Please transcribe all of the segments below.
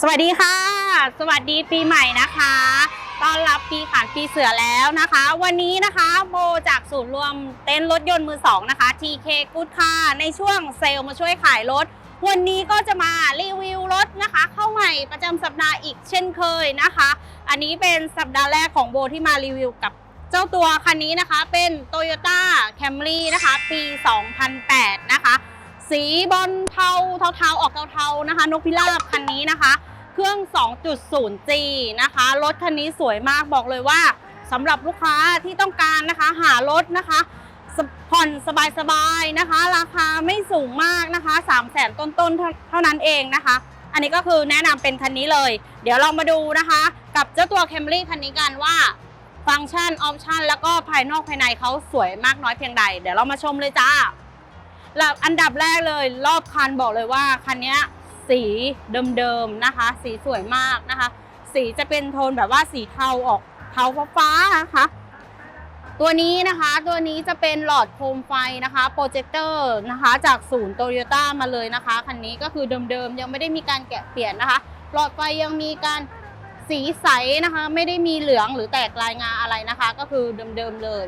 สวัสดีค่ะ สวัสดีปีใหม่นะคะต้อนรับปีขานปีเสือแล้วนะคะ วันนี้นะคะโบจากศูนย์รวมเต็นรถยนต์มือสองนะคะ TK Good Car ในช่วงเซลล์มาช่วยขายรถ วันนี้ก็จะมารีวิวรถนะคะ ประจำสัปดาห์อีกเช่นเคยนะคะ อันนี้เป็นสัปดาห์แรกของโบที่มารีวิวกับเจ้าตัวคันนี้นะคะเป็น Toyota Camry นะคะ ปี 2008 นะคะ สีบอลเทาเทาๆออกเทาๆนะคะ นกพิราบคันนี้นะคะ เครื่อง 2.0G นะคะ รถคันนี้สวยมากบอกเลยว่าสำหรับลูกค้าที่ต้องการนะคะหารถนะคะผ่อนสบายๆนะคะ ราคาไม่สูงมากนะคะ 3 0 0แสนต้นๆเท่านั้นเองนะคะ อันนี้ก็คือแนะนำเป็นคันนี้เลย เดี๋ยวเรามาดูนะคะ กับเจ้าตัว Camry คันนี้กันว่าฟังก์ชันออปชันแล้วก็ภายนอกภายในเขาสวยมากน้อยเพียงใด เดี๋ยวเรามาชมเลยจ้าแล้วอันดับแรกเลยรอบคันบอกเลยว่าคันนี้สีเดิมๆนะคะ สีสวยมากนะคะ สีจะเป็นโทนแบบว่าสีเทาออกเทาฟ้าๆนะคะ ตัวนี้นะคะตัวนี้จะเป็นหลอดโคมไฟนะคะโปรเจคเตอร์นะคะจากศูนย์โตโยต้ามาเลยนะคะคันนี้ก็คือเดิมๆยังไม่ได้มีการแกะเปลี่ยนนะคะ หลอดไฟยังมีการสีใสนะคะ ไม่ได้มีเหลืองหรือแตกลายงาอะไรนะคะ ก็คือเดิมๆเลย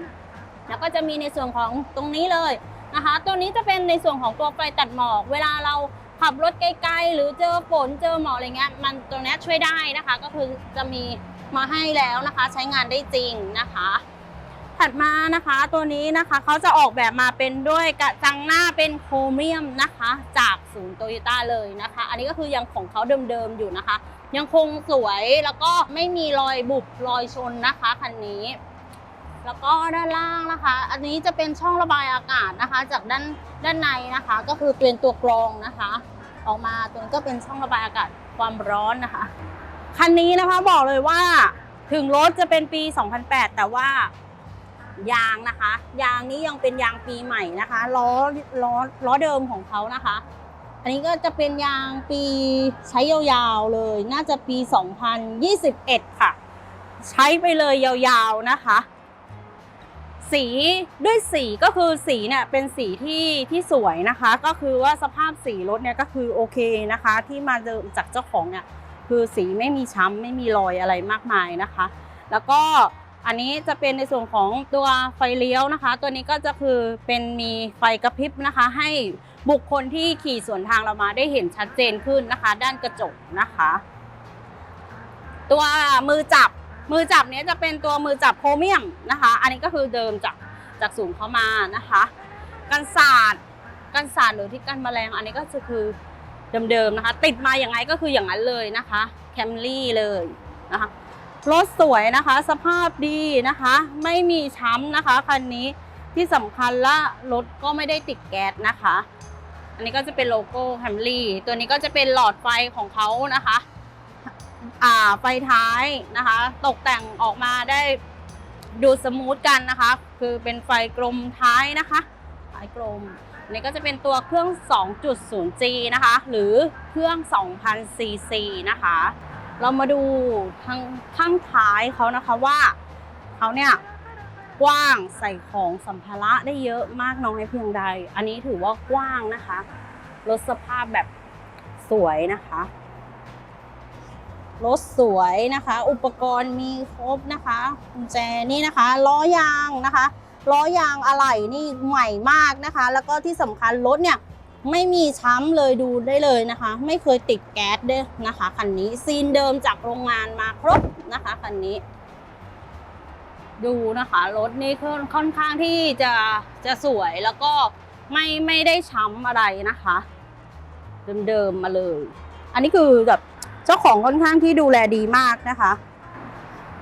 แล้วก็จะมีในส่วนของตรงนี้เลยนะคะ ตัวนี้จะเป็นในส่วนของตัวไฟตัดหมอก เวลาเราขับรถไกลๆ หรือเจอฝนเจอหมอกอะไรเงี้ยมันตรงนี้ช่วยได้นะคะ ก็คือจะมีมาให้แล้วนะคะ ใช้งานได้จริงนะคะ ถัดมานะคะตัวนี้นะคะเขาจะออกแบบมาเป็นด้วยกระจังหน้าเป็นโครเมียมนะคะ จากศูนย์โตโยต้าเลยนะคะ อันนี้ก็คือยังของเขาเดิมๆอยู่นะคะ ยังคงสวยแล้วก็ไม่มีรอยบุบรอยชนนะคะคันนี้ แล้วก็ด้านล่างนะคะ อันนี้จะเป็นช่องระบายอากาศนะคะ จากด้านด้านในนะคะ ก็คือเป็นตัวกรองนะคะ ออกมาตรงนี้ก็เป็นช่องระบายอากาศความร้อนนะคะคันนี้นะคะบอกเลยว่าถึงรถจะเป็นปี 2008 แต่ว่า ยางนะคะ ยางนี้ยังเป็นยางปีใหม่นะคะล้อล้อล้อเดิมของเขานะคะ อันนี้ก็จะเป็นยางปีใช้ยาวๆเลย น่าจะปี 2021 ค่ะ ใช้ไปเลยยาวๆนะคะ สีด้วยสีก็คือสีเนี่ยเป็นสีที่ที่สวยนะคะ ก็คือว่าสภาพสีรถเนี่ยก็คือโอเคนะคะ ที่มาเดิมจากเจ้าของเนี่ยคือสีไม่มีช้ำไม่มีรอยอะไรมากมายนะคะ แล้วก็ อันนี้จะเป็นในส่วนของตัวไฟเลี้ยวนะคะ ตัวนี้ก็จะคือเป็นมีไฟกระพริบนะคะ ให้บุคคลที่ขี่สวนทางเรามาได้เห็นชัดเจนขึ้นนะคะ ด้านกระจกนะคะ ตัวมือจับมือจับเนี้ยจะเป็นตัวมือจับโครเมียมนะคะ อันนี้ก็คือเดิมจากจากศูนย์เข้ามานะคะกันศาสตร์กันศาสตร์หรือที่กันแมลงอันนี้ก็จะคือเดิมๆนะคะ ติดมาอย่างไงก็คืออย่างนั้นเลยนะคะแคมรี่เลยนะคะ รถสวยนะคะ สภาพดีนะคะ ไม่มีช้ำนะคะคันนี้ที่สำคัญละรถก็ไม่ได้ติดแก๊สนะคะ อันนี้ก็จะเป็นโลโก้แคมรี่ตัวนี้ก็จะเป็นหลอดไฟของเขานะคะอ่าไฟท้ายนะคะ ตกแต่งออกมาได้ดูสมูทกันนะคะ คือเป็นไฟกลมท้ายนะคะท้ายกลมอันนี้ก็จะเป็นตัวเครื่อง 2.0G นะคะ หรือเครื่อง 2,000 cc นะคะ เรามาดูทางข้างท้ายเขานะคะว่าเขาเนี่ยกว้างใส่ของสัมภาระได้เยอะมากน้อยเพียงใด อันนี้ถือว่ากว้างนะคะรถสภาพแบบสวยนะคะรถสวยนะคะ อุปกรณ์มีครบนะคะกุญแจนี่นะคะล้อยางนะคะล้อยางอะไหล่นี่ใหม่มากนะคะ แล้วก็ที่สำคัญรถเนี่ย ไม่มีช้ำเลยดูได้เลยนะคะ ไม่เคยติดแก๊สด้วยนะคะคันนี้ซีนเดิมจากโรงงานมาครบนะคะคันนี้ ดูนะคะรถนี่ค่อนค่อนข้างที่จะจะสวยแล้วก็ไม่ไม่ได้ช้ำอะไรนะคะ เดิมๆมาเลย อันนี้คือแบบเจ้าของค่อนข้างที่ดูแลดีมากนะคะ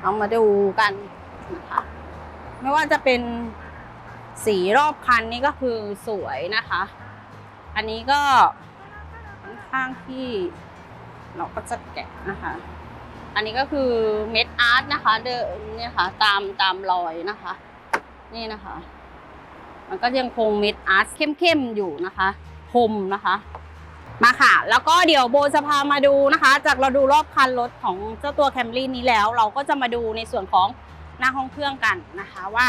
เอามาดูกันนะคะไม่ว่าจะเป็นสีรอบคันนี่ก็คือสวยนะคะ อันนี้ก็ค่อนข้างที่เราก็จะแกะนะคะ อันนี้ก็คือเม็ดอาร์ตนะคะ เดิมเนี่ยค่ะ ตามตามรอยนะคะ นี่นะคะ มันก็ยังคงเม็ดอาร์ตเข้มๆอยู่นะคะคมนะคะ มาค่ะ แล้วก็เดี๋ยวโบจะพามาดูนะคะ จากเราดูรอบคันรถของเจ้าตัวแคมรี่นี้แล้ว เราก็จะมาดูในส่วนของหน้าห้องเครื่องกันนะคะว่า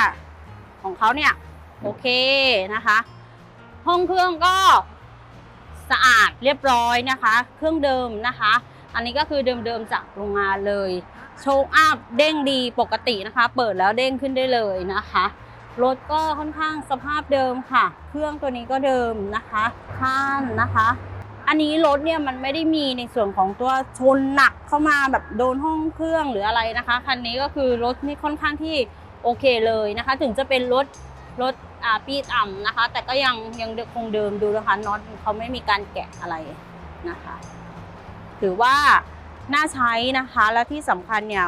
ของเขาเนี่ยโอเคนะคะ ห้องเครื่องก็ สะอาดเรียบร้อยนะคะ เครื่องเดิมนะคะ อันนี้ก็คือเดิมๆจากโรงงานเลยโชว์อัพเด้งดีปกตินะคะ เปิดแล้วเด้งขึ้นได้เลยนะคะรถก็ค่อนข้างสภาพเดิมค่ะ เครื่องตัวนี้ก็เดิมนะคะข้านนะคะ อันนี้รถเนี่ยมันไม่ได้มีในส่วนของตัวชนหนักเข้ามาแบบโดนห้องเครื่องหรืออะไรนะคะคันนี้ก็คือรถนี่ค่อนข้างที่โอเคเลยนะคะ ถึงจะเป็นรถ รถอ่าปีต่ำนะคะ แต่ก็ยังยังคงเดิมดูนะคะน็อตเขาไม่มีการแกะอะไรนะคะ ถือว่าน่าใช้นะคะและที่สำคัญเนี่ย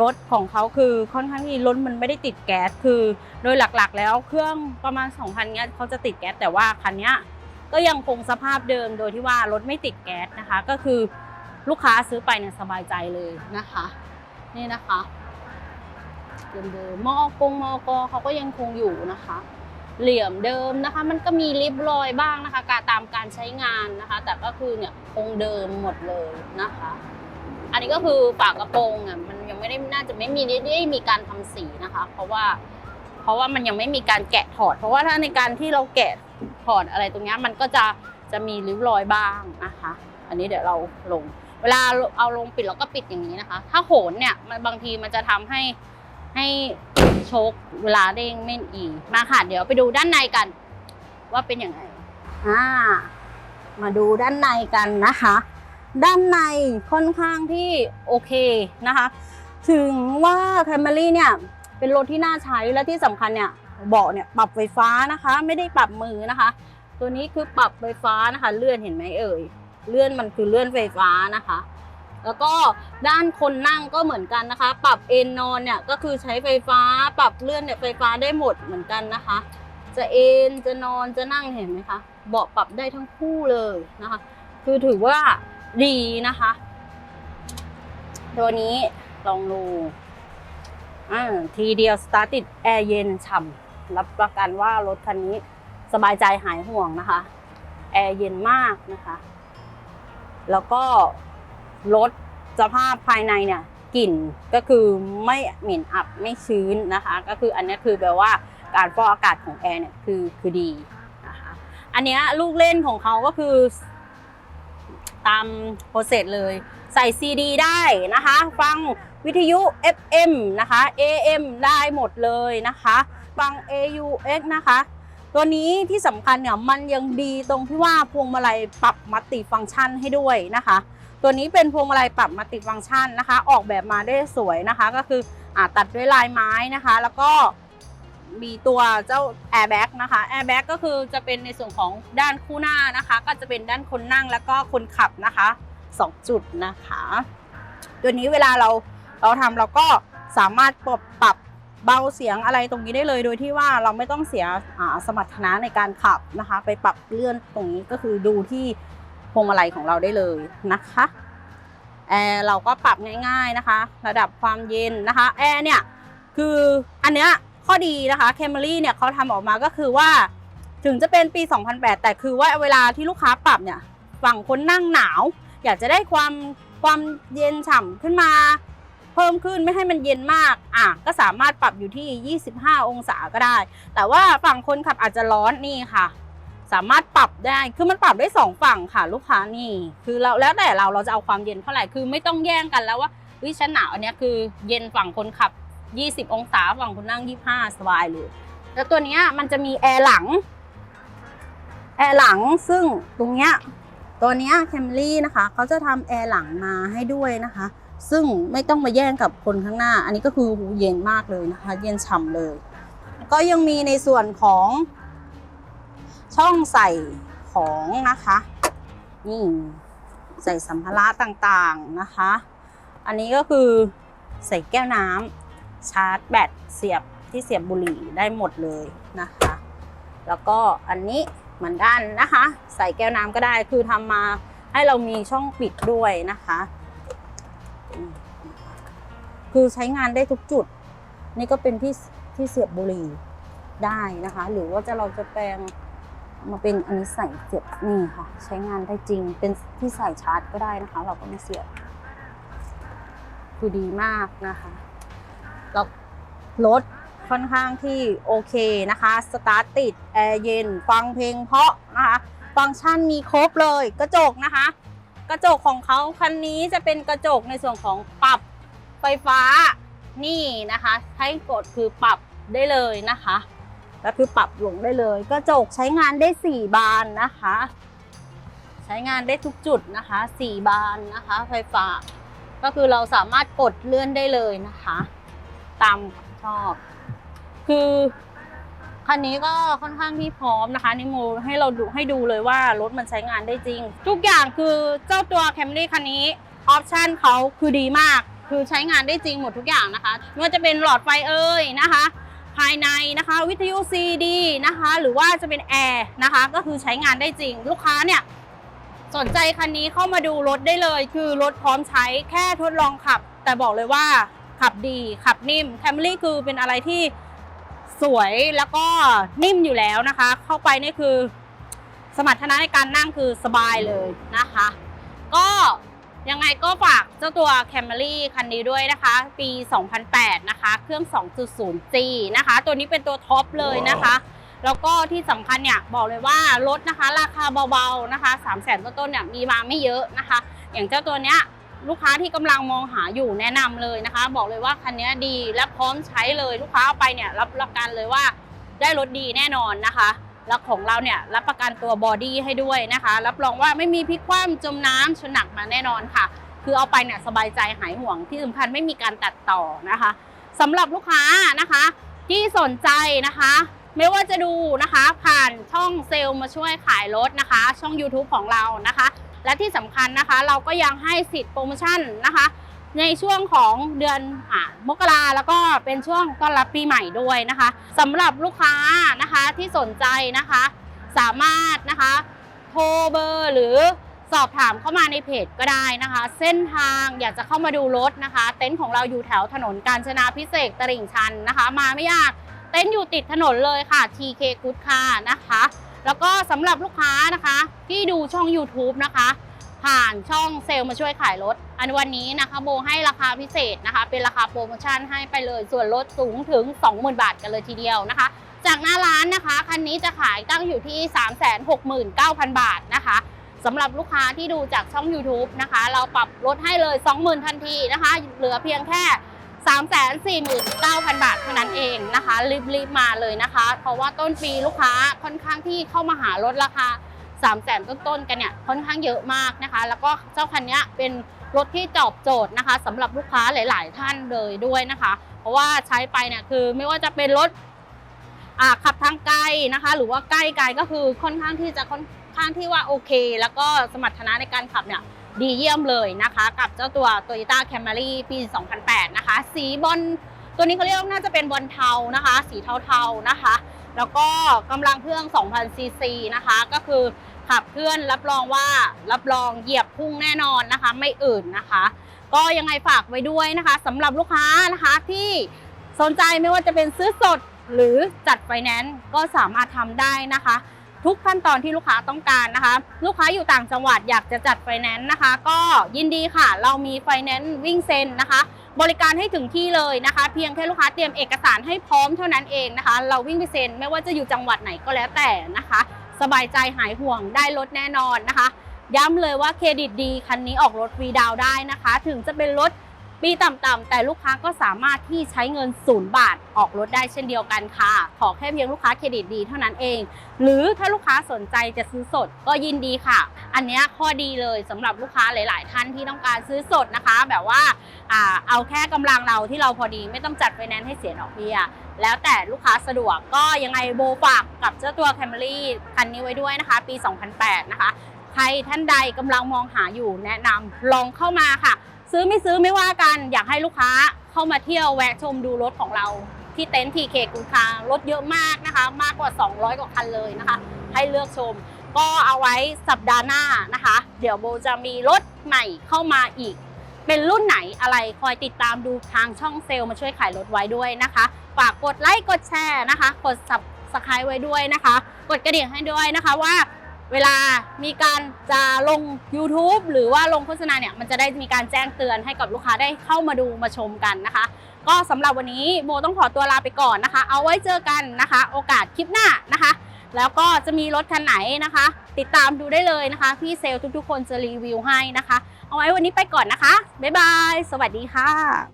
รถของเขาคือค่อนข้างที่รถมันไม่ได้ติดแก๊สคือ โดยหลักๆ แล้วเครื่องประมาณ 2,000เนี้ยเขาจะติดแก๊สแต่ว่าคันเนี้ยก็ยังคงสภาพเดิมโดยที่ว่ารถไม่ติดแก๊สนะคะ ก็คือลูกค้าซื้อไปเนี่ยสบายใจเลยนะคะ นี่นะคะ เดิมๆมอกงมอกอเขาก็ยังคงอยู่นะคะ เหลี่ยมเดิมนะคะ มันก็มีริบรอยบ้างนะคะการตามการใช้งานนะคะ แต่ก็คือเนี่ยคงเดิมหมดเลยนะคะ อันนี้ก็คือฝากระโปรงอะมันยังไม่ได้น่าจะไม่มีได้มีการทำสีนะคะ เพราะว่าเพราะว่ามันยังไม่มีการแกะถอด เพราะว่าถ้าในการที่เราแกะถอดอะไรตรงนี้มันก็จะจะมีริ้วรอยบ้างนะคะ อันนี้เดี๋ยวเราลง เวลาเอาลงปิดเราก็ปิดอย่างนี้นะคะ ถ้าโหนเนี่ยมันบางทีมันจะทำให้ ให้โชคเวลาเด้งไม่นอีมาค่ะ เดี๋ยวไปดูด้านในกัน ว่าเป็นยังไงอ่ามาดูด้านในกันนะคะ ด้านในค่อนข้างที่โอเคนะคะ ถึงว่าแคมเบรี่เนี่ยเป็นรถที่น่าใช้และที่สำคัญเนี่ยเบาะเนี่ยปรับไฟฟ้านะคะ ไม่ได้ปรับมือนะคะ ตัวนี้คือปรับไฟฟ้านะคะ เลื่อนเห็นไหมเอ่ยเลื่อนมันคือเลื่อนไฟฟ้านะคะ แล้วก็ด้านคนนั่งก็เหมือนกันนะคะ ปรับเอนนอนเนี่ยก็คือใช้ไฟฟ้า ปรับเลื่อนเนี่ยไฟฟ้าได้หมดเหมือนกันนะคะ จะเอนจะนอนจะนั่งเห็นไหมคะเบาะปรับได้ทั้งคู่เลยนะคะ คือถือว่าดีนะคะ ตัวนี้ลองดูอ่าทีเดียวสตาร์ติดแอร์เย็นฉ่ำรับประกันว่ารถคันนี้สบายใจหายห่วงนะคะ แอร์เย็นมากนะคะ แล้วก็ รถสภาพภายในเนี่ยกลิ่นก็คือไม่เหม็นอับไม่ชื้นนะคะ ก็คืออันนี้คือแปลว่าการฟอกอากาศของแอร์เนี่ยคือคือดีนะคะอันเนี้ยลูกเล่นของเขาก็คือตามโปรเซสเลยใส่ซีดีได้นะคะ ฟังวิทยุ FM นะคะ AM ได้หมดเลยนะคะ ฟัง AUX นะคะ ตัวนี้ที่สำคัญเนี่ยมันยังดีตรงที่ว่าพวงมาลัยปรับมัลติฟังก์ชันให้ด้วยนะคะ ตัวนี้เป็นพวงมาลัยปรับมัลติดฟังก์ชันนะคะ ออกแบบมาได้สวยนะคะ ก็คืออตัดด้วยลายไม้นะคะ แล้วก็มีตัวเจ้า airbag นะคะ airbag ก็คือจะเป็นในส่วนของด้านคู่หน้านะคะ ก็จะเป็นด้านคนนั่งแล้วก็คนขับนะคะสองจุดนะคะ ตัวนี้เวลาเราเราทำเราก็สามารถปรับปรับเบาเสียงอะไรตรงนี้ได้เลย โดยที่ว่าเราไม่ต้องเสียสมรรถนะในการขับนะคะ ไปปรับเลื่อนตรงนี้ก็คือดูที่ พวงมาลัยของเราได้เลยนะคะแอร์เราก็ปรับง่ายๆนะคะ ระดับความเย็นนะคะแอร์เนี่ยคืออันเนี้ยข้อดีนะคะแคมรี่เนี่ยเขาทำออกมาก็คือว่า ถึงจะเป็นปี 2008 แต่คือว่าเวลาที่ลูกค้าปรับเนี่ยฝั่งคนนั่งหนาว อยากจะได้ความความเย็นฉ่ำขึ้นมา เพิ่มขึ้นไม่ให้มันเย็นมากอะก็สามารถปรับอยู่ที่ 25 องศาก็ได้ แต่ว่าฝั่งคนขับอาจจะร้อนนี่ค่ะ สามารถปรับได้ คือมันปรับได้สองฝั่งค่ะลูกค้านี่ คือเราแล้วแต่เราเราจะเอาความเย็นเท่าไหร่ คือไม่ต้องแย่งกันแล้วว่าวิฉันหนาวอันเนี้ยคือเย็นฝั่งคนขับ 20 องศาฝั่งคนนั่ง 25 สบายเลย แล้วตัวเนี้ยมันจะมีแอร์หลัง แอร์หลังซึ่งตรงเนี้ยตัวเนี้ยแคมรี่นะคะเขาจะทำแอร์หลังมาให้ด้วยนะคะ ซึ่งไม่ต้องมาแย่งกับคนข้างหน้า อันนี้ก็คือหูเย็นมากเลยนะคะ เย็นฉ่ำเลย ก็ยังมีในส่วนของ ช่องใส่ของนะคะ นี่ใส่สัมภาระต่างๆนะคะ อันนี้ก็คือใส่แก้วน้ำชาร์จแบตเสียบที่เสียบบุหรี่ได้หมดเลยนะคะ แล้วก็อันนี้เหมือนกันนะคะ ใส่แก้วน้ำก็ได้คือทำมาให้เรามีช่องปิดด้วยนะคะ คือใช้งานได้ทุกจุด นี่ก็เป็นที่ที่เสียบบุหรี่ได้นะคะ หรือว่าจะเราจะแปลง มาเป็นอันนี้ใส่เสียบนี่ค่ะ ใช้งานได้จริง เป็นที่ใส่ชาร์จก็ได้นะคะ เราก็ไม่เสียบคือดีมากนะคะแล้วรถค่อนข้างที่โอเคนะคะ สตาร์ทติด แอร์เย็น ฟังเพลงเพราะนะคะ ฟังก์ชันมีครบเลยกระจกนะคะ กระจกของเขาคันนี้จะเป็นกระจกในส่วนของปรับไฟฟ้านี่นะคะให้กดคือปรับได้เลยนะคะ ก็คือปรับลงได้เลย กระจกใช้งานได้ 4 บานนะคะ ใช้งานได้ทุกจุดนะคะ 4 บานนะคะ ไฟฟ้า ก็คือเราสามารถกดเลื่อนได้เลยนะคะ ตามชอบ คือคันนี้ก็ค่อนข้างที่พร้อมนะคะนิโมให้เราดูให้ดูเลยว่ารถมันใช้งานได้จริง ทุกอย่างคือเจ้าตัว Camry คันนี้ออปชันเขาคือดีมาก คือใช้งานได้จริงหมดทุกอย่างนะคะไม่ว่าจะเป็นหลอดไฟเอ่ยนะคะ ภายในนะคะวิทยุ CD นะคะหรือว่าจะเป็นแอร์นะคะก็คือใช้งานได้จริง ลูกค้าเนี่ยสนใจคันนี้เข้ามาดูรถได้เลย คือรถพร้อมใช้แค่ทดลองขับ แต่บอกเลยว่าขับดีขับนิ่ม Camry คือเป็นอะไรที่สวยแล้วก็นิ่มอยู่แล้วนะคะ เข้าไปนี่คือสมรรถนะในการนั่งคือสบายเลยนะคะ ก็ ยังไงก็ฝากเจ้าตัว Camry คันนี้ด้วยนะคะ ปี 2008 นะคะ เครื่อง 2.0G นะคะ ตัวนี้เป็นตัวท็อปเลยนะคะ แล้วก็ที่สำคัญเนี่ยบอกเลยว่ารถนะคะ ราคาเบาๆนะคะ 3 0 0 0 0 0ต้นๆเนี่ยมีมาไม่เยอะนะคะ อย่างเจ้าตัวเนี้ยลูกค้าที่กำลังมองหาอยู่แนะนำเลยนะคะ บอกเลยว่าคันนี้ดีและพร้อมใช้เลยลูกค้าเอาไปเนี่ยรับประกันเลยว่าได้รถดีแน่นอนนะคะ แล้วของเราเนี่ยรับประกันตัวบอดี้ให้ด้วยนะคะ รับรองว่าไม่มีพลิกคว่ำจมน้ำชนหนักมาแน่นอนค่ะ คือเอาไปเนี่ยสบายใจหายห่วงที่สำคัญไม่มีการตัดต่อนะคะสำหรับลูกค้านะคะ ที่สนใจนะคะไม่ว่าจะดูนะคะผ่านช่องเซลล์มาช่วยขายรถนะคะ ช่อง YouTube ของเรานะคะ และที่สำคัญนะคะ เราก็ยังให้สิทธิ์โปรโมชั่นนะคะ ในช่วงของเดือนอมกราแล้วก็เป็นช่วงต้อนรับปีใหม่ด้วยนะคะสำหรับลูกค้านะคะที่สนใจนะคะ สามารถนะคะโทรเบอร์หรือสอบถามเข้ามาในเพจก็ได้นะคะ เส้นทางอยากจะเข้ามาดูรถนะคะ เต็นท์ของเราอยู่แถวถนนกาญจนาพิเศษตลิ่งชันนะคะ มาไม่ยากเต็นท์อยู่ติดถนนเลยค่ะ TK Good Car นะคะ แล้วก็สำหรับลูกค้านะคะ ที่ดูช่อง YouTube นะคะ ผ่านช่องเซลล์มาช่วยขายรถ อันวันนี้นะคะโบให้ราคาพิเศษนะคะ เป็นราคาโปรโมชั่นให้ไปเลยส่วนลดสูงถึง 20,000 บาทกันเลยทีเดียวนะคะ จากหน้าร้านนะคะ คันนี้จะขายตั้งอยู่ที่ 369,000 บาทนะคะสำหรับลูกค้าที่ดูจากช่อง YouTube นะคะ เราปรับลดให้เลย 20,000 ทันทีนะคะ เหลือเพียงแค่349,000 บาทเท่านั้นเองนะคะ รีบๆมาเลยนะคะ เพราะว่าต้นปีลูกค้าค่อนข้างที่เข้ามาหารถราคา 3 0 0แสนต้นๆกันเนี่ยค่อนข้างเยอะมากนะคะ แล้วก็เจ้าคันนี้เป็นรถที่ตอบโจทย์นะคะสำหรับลูกค้าหลาย ๆ ท่านเลยด้วยนะคะ เพราะว่าใช้ไปเนี่ยคือไม่ว่าจะเป็นรถขับทางไกลนะคะ หรือว่าใกล้ไกลก็คือค่อนข้างที่จะค่อนข้างที่ว่าโอเค แล้วก็สมรรถนะในการขับเนี่ยดีเยี่ยมเลยนะคะ กับเจ้าตัว Toyota Camry ปี 2008 นะคะ สีบอลตัวนี้เขาเรียกน่าจะเป็นบอลเทานะคะ สีเทาๆนะคะ แล้วก็กำลังเครื่อง 2,000ซีซีนะคะ ก็คือ ขับเคลื่อนรับรองว่ารับรองเหยียบพุ่งแน่นอนนะคะ ไม่อื่นนะคะ ก็ยังไงฝากไว้ด้วยนะคะสำหรับลูกค้านะคะที่สนใจไม่ว่าจะเป็นซื้อสดหรือจัดไฟแนนซ์ก็สามารถทำได้นะคะ ทุกขั้นตอนที่ลูกค้าต้องการนะคะ ลูกค้าอยู่ต่างจังหวัดอยากจะจัดไฟแนนซ์นะคะ ก็ยินดีค่ะ เรามีไฟแนนซ์วิ่งเซ็นนะคะ บริการให้ถึงที่เลยนะคะ เพียงแค่ลูกค้าเตรียมเอกสารให้พร้อมเท่านั้นเองนะคะ เราวิ่งไปเซ็นไม่ว่าจะอยู่จังหวัดไหนก็แล้วแต่นะคะ สบายใจหายห่วงได้รถแน่นอนนะคะ ย้ำเลยว่าเครดิตดีคันนี้ออกรถฟรีดาวได้นะคะ ถึงจะเป็นรถ ปีต่ำๆแต่ลูกค้าก็สามารถที่ใช้เงินศูนย์บาทออกรถได้เช่นเดียวกันค่ะ ขอแค่เพียงลูกค้าเครดิตดีเท่านั้นเอง หรือถ้าลูกค้าสนใจจะซื้อสดก็ยินดีค่ะ อันนี้ข้อดีเลยสำหรับลูกค้าหลาย ๆ ท่านที่ต้องการซื้อสดนะคะ แบบว่าเอาแค่กำลังเราที่เราพอดีไม่ต้องจัดไฟแนนซ์ให้เสียดอกเบี้ยแล้วแต่ลูกค้าสะดวกก็ยังไงโบฝากกับเจ้าตัว Camry คันนี้ไว้ด้วยนะคะ ปี 2008 นะคะใครท่านใดกำลังมองหาอยู่แนะนำลองเข้ามาค่ะ ซื้อไม่ซื้อไม่ว่ากัน อยากให้ลูกค้าเข้ามาเที่ยวแวะชมดูรถของเราที่เต็นท์ทีเคกุณคารถเยอะมากนะคะ มากกว่า 200 กว่าคันเลยนะคะ ให้เลือกชม ก็เอาไว้สัปดาห์หน้านะคะ เดี๋ยวโบจะมีรถใหม่เข้ามาอีก เป็นรุ่นไหนอะไรคอยติดตามดูทางช่องเซลล์มาช่วยขายรถไว้ด้วยนะคะ ฝากกดไลค์กดแชร์นะคะ กด subscribe ไว้ด้วยนะคะ กดกระดิ่งให้ด้วยนะคะว่า เวลามีการจะลง YouTube หรือว่าลงโฆษณาเนี่ยมันจะได้มีการแจ้งเตือนให้กับลูกค้าได้เข้ามาดูมาชมกันนะคะ ก็สำหรับวันนี้โบต้องขอตัวลาไปก่อนนะคะ เอาไว้เจอกันนะคะ โอกาสคลิปหน้านะคะ แล้วก็จะมีรถคันไหนนะคะ ติดตามดูได้เลยนะคะ พี่เซลทุกๆ คนจะรีวิวให้นะคะ เอาไว้วันนี้ไปก่อนนะคะบ๊ายบาย สวัสดีค่ะ